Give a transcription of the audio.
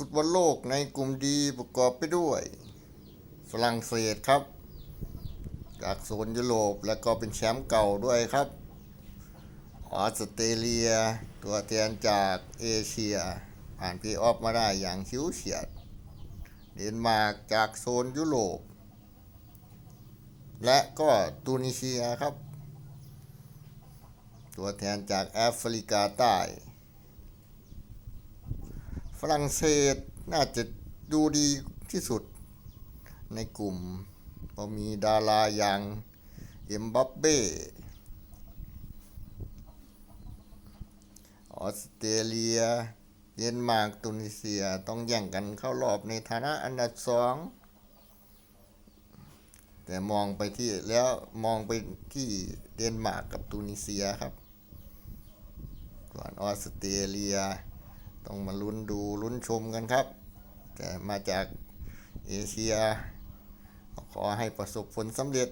ฟุตบอลโลกในกลุ่มดีประกอบไปด้วย ฝรั่งเศสครับ จากโซนยุโรปแล้วก็เป็นแชมป์เก่าด้วยครับออสเตรเลีย ตัวแทนจากเอเชีย ผ่านพลย์ออฟมาได้อย่างชิวเฉียด เดนมาร์กจากโซนยุโรป และก็ตูนิเซียครับ ตัวแทนจากแอฟริกาใต้ ฝรั่งเศสน่าจะดูดีที่สุดในกลุ่มเพราะมีดาราอย่างเอ็มบัปเบ้ ออสเตรเลียเดนมาร์กตุนิเซียต้องแย่งกันเข้ารอบในฐานะอันดับสองแต่มองไปที่แล้วมองไปที่เดนมาร์กกับตุนิเซียครับ ส่วนออสเตรเลีย ต้องมาลุ้นดูลุ้นชมกันครับ แต่มาจากเอเชีย ขอให้ประสบผลสำเร็จ